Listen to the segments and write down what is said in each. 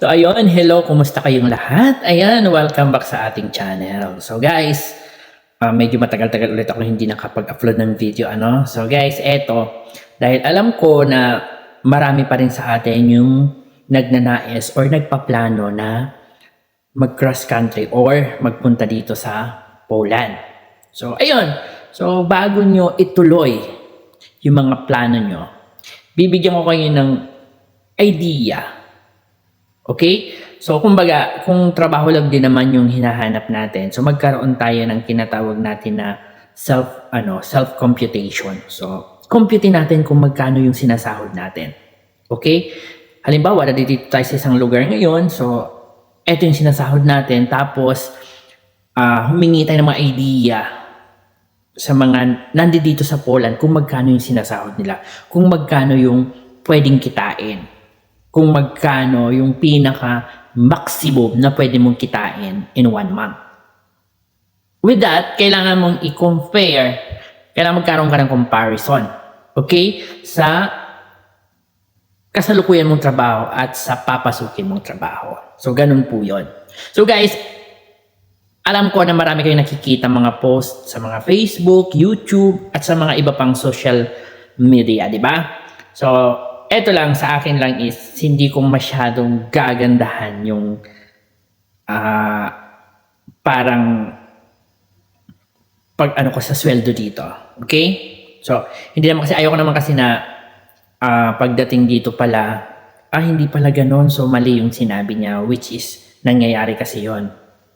So ayun, hello, kumusta kayong lahat? Ayan, welcome back sa ating channel. So guys, uh, medyo matagal-tagal ulit ako hindi nakapag-upload ng video, ano? So guys, eto, dahil alam ko na marami pa rin sa atin yung nagnanais or nagpaplano na mag-cross country or magpunta dito sa Poland. So ayun, so bago nyo ituloy yung mga plano nyo, bibigyan ko kayo ng idea Okay? So, kumbaga, kung trabaho lang din naman yung hinahanap natin, so magkaroon tayo ng kinatawag natin na self, ano, self-computation. So, compute natin kung magkano yung sinasahod natin. Okay? Halimbawa, dito tayo sa isang lugar ngayon, so, eto yung sinasahod natin, tapos, uh, humingi tayo ng mga idea sa mga nandito sa Poland kung magkano yung sinasahod nila, kung magkano yung pwedeng kitain kung magkano yung pinaka maximum na pwede mong kitain in one month. With that, kailangan mong i-compare, kailangan magkaroon ka ng comparison. Okay? Sa kasalukuyan mong trabaho at sa papasukin mong trabaho. So, ganun po yon. So, guys, alam ko na marami kayong nakikita mga post sa mga Facebook, YouTube, at sa mga iba pang social media, di ba? So, eto lang sa akin lang is hindi ko masyadong gagandahan yung uh, parang pag ano ko sa sweldo dito. Okay? So, hindi naman kasi ayoko naman kasi na uh, pagdating dito pala ah hindi pala ganoon so mali yung sinabi niya which is nangyayari kasi yon.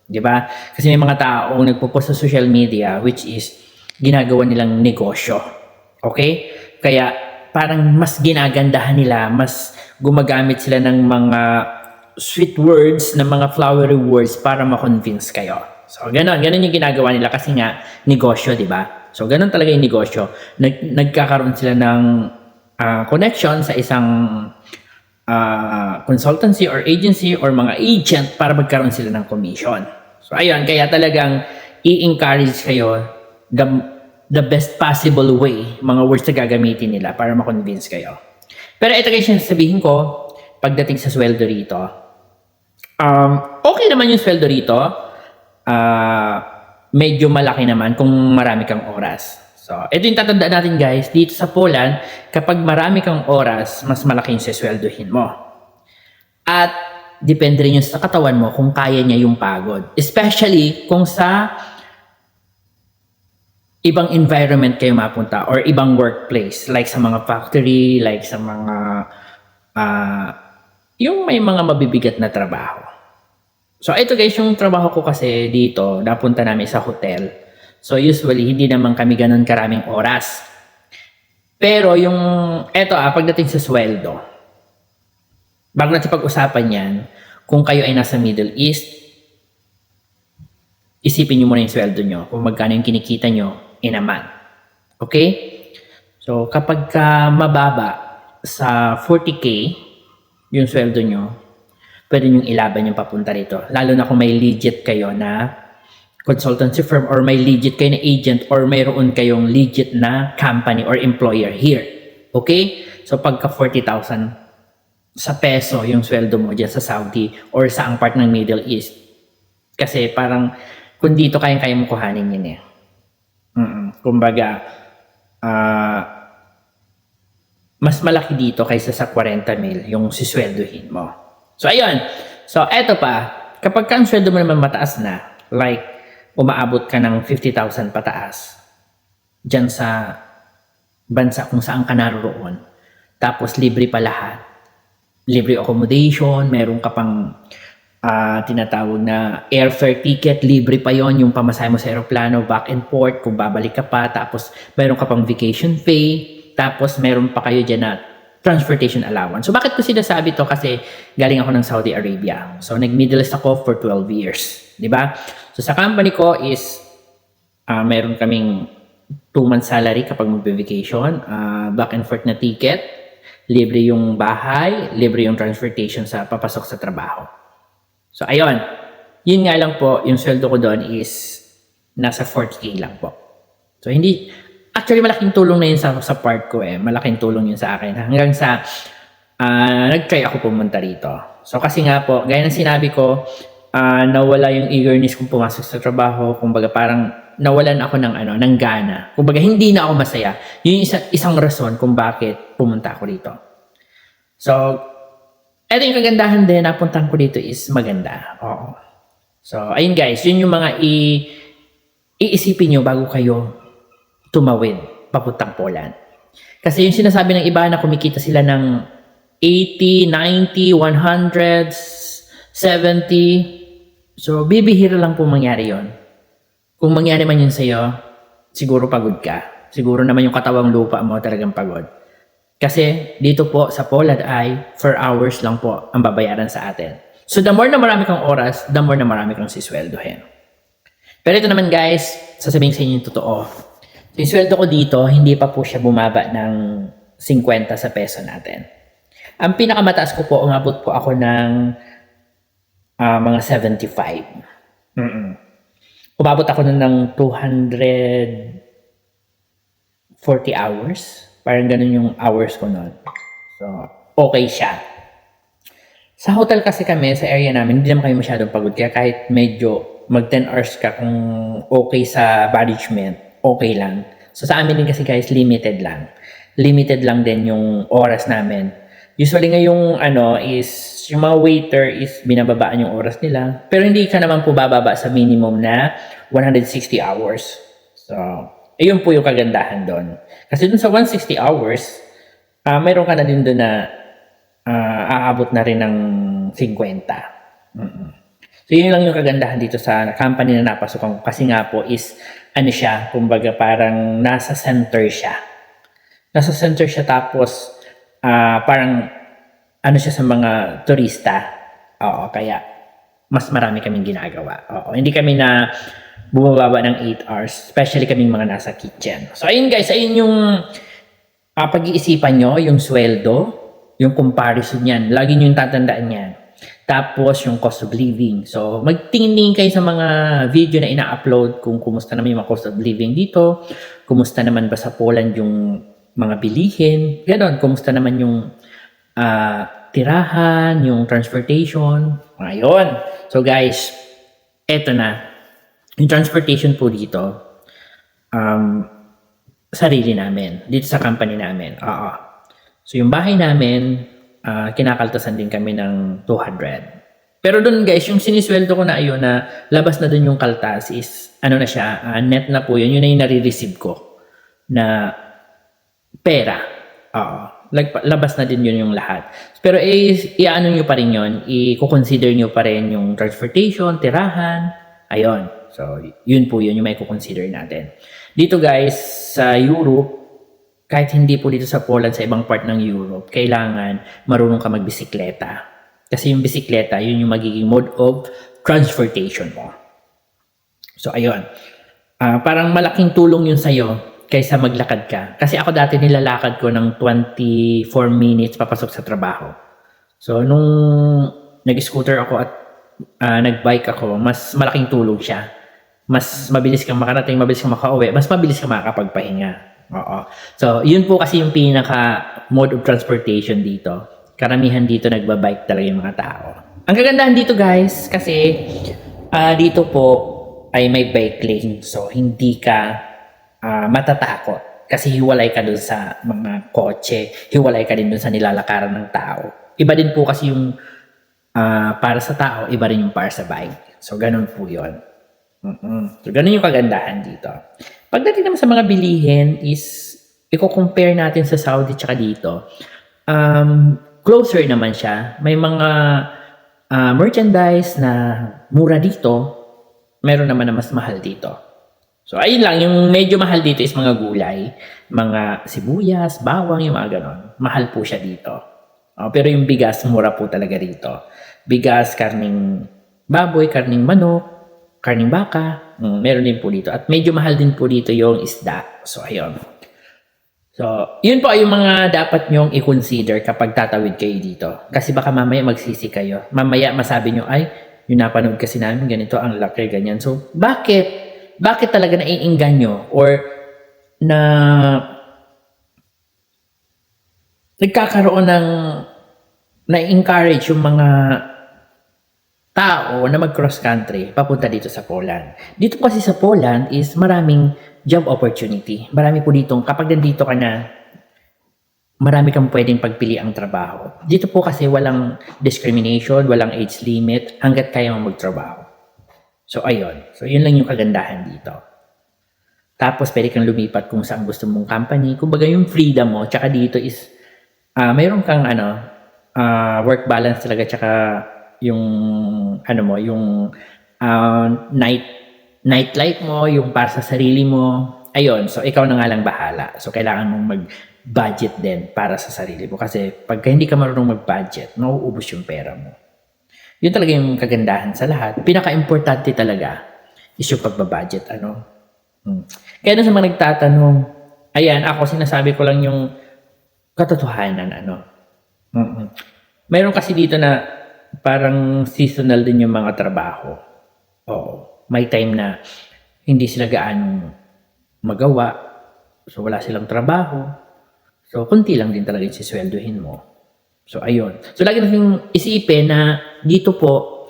'Di ba? Kasi may mga tao nagpo-post sa social media which is ginagawa nilang negosyo. Okay? Kaya parang mas ginagandahan nila, mas gumagamit sila ng mga sweet words, ng mga flowery words para ma-convince kayo. So, ganun. Ganun yung ginagawa nila kasi nga, negosyo, di ba? So, ganun talaga yung negosyo. Nag, nagkakaroon sila ng uh, connection sa isang uh, consultancy or agency or mga agent para magkaroon sila ng commission. So, ayun. Kaya talagang i-encourage kayo the best possible way, mga words na gagamitin nila para ma-convince kayo. Pero ito guys yung sabihin ko, pagdating sa sweldo rito, um, okay naman yung sweldo rito. Uh, medyo malaki naman kung marami kang oras. So, ito yung tatandaan natin guys, dito sa Poland, kapag marami kang oras, mas malaki yung sesweldohin mo. At depende rin yung sa katawan mo kung kaya niya yung pagod. Especially kung sa ibang environment kayo mapunta or ibang workplace like sa mga factory, like sa mga uh, yung may mga mabibigat na trabaho. So ito guys, yung trabaho ko kasi dito, napunta namin sa hotel. So usually hindi naman kami ganun karaming oras. Pero yung eto ah, pagdating sa sweldo, bago natin pag-usapan yan, kung kayo ay nasa Middle East, isipin nyo muna yung sweldo nyo, kung magkano yung kinikita nyo, in a month. Okay? So, kapag ka mababa sa 40K, yung sweldo nyo, pwede nyo ilaban yung papunta rito. Lalo na kung may legit kayo na consultancy firm or may legit kayo na agent or mayroon kayong legit na company or employer here. Okay? So, pagka 40,000 sa peso yung sweldo mo dyan sa Saudi or sa ang part ng Middle East. Kasi parang kung dito kayang-kaya mo kuhanin yun eh. Mm-mm. Kumbaga, uh, mas malaki dito kaysa sa 40 mil yung sisweldohin mo. So, ayun. So, eto pa. Kapag ang sweldo mo naman mataas na, like, umaabot ka ng 50,000 pataas, dyan sa bansa kung saan ka naroon, tapos libre pa lahat, libre accommodation, meron ka pang uh, tinatawag na airfare ticket, libre pa yon yung pamasahe mo sa aeroplano, back and forth, kung babalik ka pa, tapos meron ka pang vacation pay, tapos meron pa kayo dyan na transportation allowance. So bakit ko sinasabi to? Kasi galing ako ng Saudi Arabia. So nag-Middle ako for 12 years. Di ba? So sa company ko is uh, meron kaming 2 months salary kapag mag-vacation, uh, back and forth na ticket, libre yung bahay, libre yung transportation sa papasok sa trabaho. So, ayun. Yun nga lang po, yung sweldo ko doon is nasa 40k lang po. So, hindi, actually malaking tulong na yun sa, sa part ko eh. Malaking tulong yun sa akin. Hanggang sa, ah, nag-try ako pumunta rito. So kasi nga po, gaya ng sinabi ko, ah, nawala yung eagerness kong pumasok sa trabaho. Kumbaga parang nawalan ako ng ano, ng gana. Kumbaga hindi na ako masaya. Yun yung isa, isang rason kung bakit pumunta ako rito. So, eto yung kagandahan din, napuntahan ko dito is maganda. Oo. So, ayun guys, yun yung mga i iisipin nyo bago kayo tumawid papuntang Poland. Kasi yung sinasabi ng iba na kumikita sila ng 80, 90, 100, 70. So, bibihira lang po mangyari yon. Kung mangyari man yun sa'yo, siguro pagod ka. Siguro naman yung katawang lupa mo talagang pagod. Kasi dito po sa Poland ay 4 hours lang po ang babayaran sa atin. So the more na marami kang oras, the more na marami kang sisweldohin. Pero ito naman guys, sasabihin sa inyo yung totoo. Yung sweldo ko dito, hindi pa po siya bumaba ng 50 sa peso natin. Ang pinakamataas ko po, umabot po ako ng ah, mga 75. Mm-mm. Umabot ako na ng 240 hours. Parang ganun yung hours ko noon. So, okay siya. Sa hotel kasi kami, sa area namin, hindi naman kami masyadong pagod. Kaya kahit medyo mag 10 hours ka kung okay sa management, okay lang. So sa amin din kasi guys, limited lang. Limited lang din yung oras namin. Usually nga yung ano is, yung mga waiter is binababaan yung oras nila. Pero hindi ka naman po bababa sa minimum na 160 hours. So, ayun po yung kagandahan doon. Kasi dun sa 160 hours, ah mayroon ka na din doon na ah, aabot na rin ng 50. Mm-mm. So, yun lang yung kagandahan dito sa company na napasukan ko. Kasi nga po is, ano siya, kumbaga parang nasa center siya. Nasa center siya tapos, ah, parang, ano siya sa mga turista. Oo, kaya, mas marami kaming ginagawa. Oo, hindi kami na bumababa ng 8 hours, especially kaming mga nasa kitchen. So, ayun guys, ayun yung ah, pag-iisipan nyo, yung sweldo, yung comparison yan. Lagi nyo yung tatandaan yan. Tapos, yung cost of living. So, magtingin kayo sa mga video na ina-upload kung kumusta naman yung mga cost of living dito, kumusta naman ba sa Poland yung mga bilihin, ganon, kumusta naman yung ah, tirahan, yung transportation, ngayon. So, guys, eto na. Yung transportation po dito, um, sarili namin. Dito sa company namin. Oo. So, yung bahay namin, ah, kinakaltasan din kami ng 200. Pero doon guys, yung sinisweldo ko na ayun na labas na doon yung kaltas is, ano na siya, ah, net na po yun. Yun na yung nare-receive ko na pera. Oo. Lag- labas na din yun yung lahat. Pero eh, i-ano nyo pa rin yun, i-consider nyo pa rin yung transportation, tirahan, ayun. So, yun po yun yung may consider natin. Dito guys, sa Europe, kahit hindi po dito sa Poland, sa ibang part ng Europe, kailangan marunong ka magbisikleta. Kasi yung bisikleta, yun yung magiging mode of transportation mo. So, ayun. Ah, parang malaking tulong yun sa'yo kaysa maglakad ka. Kasi ako dati nilalakad ko ng 24 minutes papasok sa trabaho. So, nung nag-scooter ako at ah, nag-bike ako, mas malaking tulong siya. Mas mabilis kang makarating, mabilis kang makauwi, mas mabilis kang makakapagpahinga. Oo. So, yun po kasi yung pinaka mode of transportation dito. Karamihan dito nagbabike talaga yung mga tao. Ang kagandahan dito guys, kasi ah, dito po ay may bike lane. So, hindi ka ah, matatakot. Kasi hiwalay ka dun sa mga kotse, hiwalay ka din dun sa nilalakaran ng tao. Iba din po kasi yung ah, para sa tao, iba rin yung para sa bike. So, ganun po yun. Mm So, ganun yung kagandahan dito. Pagdating naman sa mga bilihin is, i-compare natin sa Saudi tsaka dito. Um, closer naman siya. May mga ah, merchandise na mura dito, meron naman na mas mahal dito. So, ayun lang, yung medyo mahal dito is mga gulay, mga sibuyas, bawang, yung mga ganon. Mahal po siya dito. Oh, pero yung bigas, mura po talaga rito. Bigas, karning baboy, karning manok, karning baka, mm, meron din po dito. At medyo mahal din po dito yung isda. So, ayun. So, yun po yung mga dapat nyong i-consider kapag tatawid kayo dito. Kasi baka mamaya magsisi kayo. Mamaya masabi nyo, ay, yung napanood kasi namin, ganito, ang laki, ganyan. So, bakit? Bakit talaga naiinggan nyo? Or, na nagkakaroon ng na-encourage yung mga tao na mag-cross country papunta dito sa Poland. Dito kasi sa Poland is maraming job opportunity. Marami po dito, kapag nandito ka na, marami kang pwedeng pagpili ang trabaho. Dito po kasi walang discrimination, walang age limit, hanggat kaya mo magtrabaho. So, ayun. So, yun lang yung kagandahan dito. Tapos, pwede kang lumipat kung saan gusto mong company. Kumbaga, yung freedom mo, tsaka dito is, ah mayroon kang, ano, ah, work balance talaga, tsaka yung, ano mo, yung ah, night, night life mo, yung para sa sarili mo. Ayun, so ikaw na nga lang bahala. So, kailangan mong mag-budget din para sa sarili mo. Kasi, pagka hindi ka marunong mag-budget, mauubos yung pera mo. Yun talaga yung kagandahan sa lahat. Pinaka-importante talaga is yung pagbabudget. Ano? Hmm. Kaya na sa mga nagtatanong, ayan, ako sinasabi ko lang yung katotohanan. Ano? mm Mayroon kasi dito na parang seasonal din yung mga trabaho. Oo. May time na hindi sila gaano magawa. So, wala silang trabaho. So, kunti lang din talaga yung sisweldohin mo. So, ayun. So, lagi natin isipin na dito po,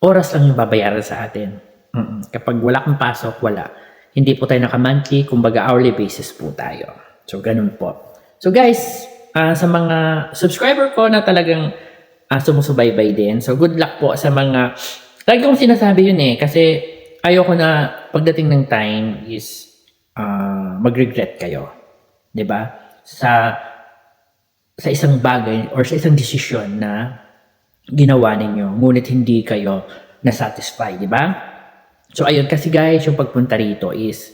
oras lang yung babayaran sa atin. Mm-mm. Kapag wala kang pasok, wala. Hindi po tayo naka-monthly, kumbaga hourly basis po tayo. So, ganun po. So, guys, ah, sa mga subscriber ko na talagang ah, sumusubaybay din. So, good luck po sa mga... Lagi kong sinasabi yun eh, kasi ayoko na pagdating ng time is ah, mag-regret kayo. 'Di ba? Sa sa isang bagay or sa isang desisyon na ginawa ninyo, ngunit hindi kayo na-satisfy, di ba? So, ayun, kasi guys, yung pagpunta rito is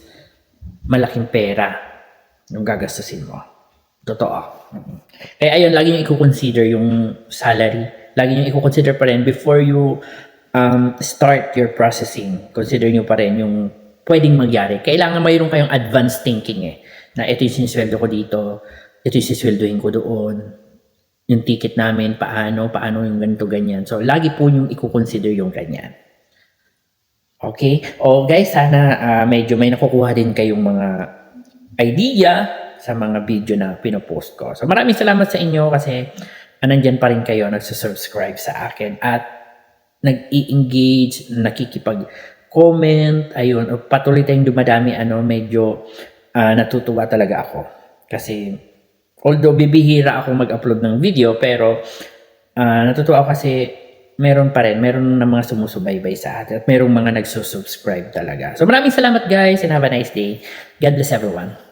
malaking pera yung gagastusin mo. Totoo. Mhm. Kaya ayun, lagi nyo i-consider yung salary. Lagi nyo i-consider pa rin before you um, start your processing. Consider nyo pa rin yung pwedeng mangyari. Kailangan mayroon kayong advanced thinking eh. Na ito yung sinisweldo ko dito, ito yung sisweldohin ko doon, yung ticket namin, paano, paano yung ganito, ganyan. So, lagi po yung i-consider yung ganyan. Okay? O guys, sana ah, medyo may nakukuha din kayong mga idea sa mga video na pinopost ko. So, maraming salamat sa inyo kasi ah, nandyan pa rin kayo nagsusubscribe sa akin at nag-i-engage, nakikipag-comment, ayun, patuloy tayong dumadami, ano, medyo ah, natutuwa talaga ako. Kasi, although bibihira ako mag-upload ng video, pero ah, natutuwa ako kasi meron pa rin, meron na mga sumusubaybay sa atin at merong mga nagsusubscribe talaga. So maraming salamat guys and have a nice day. God bless everyone.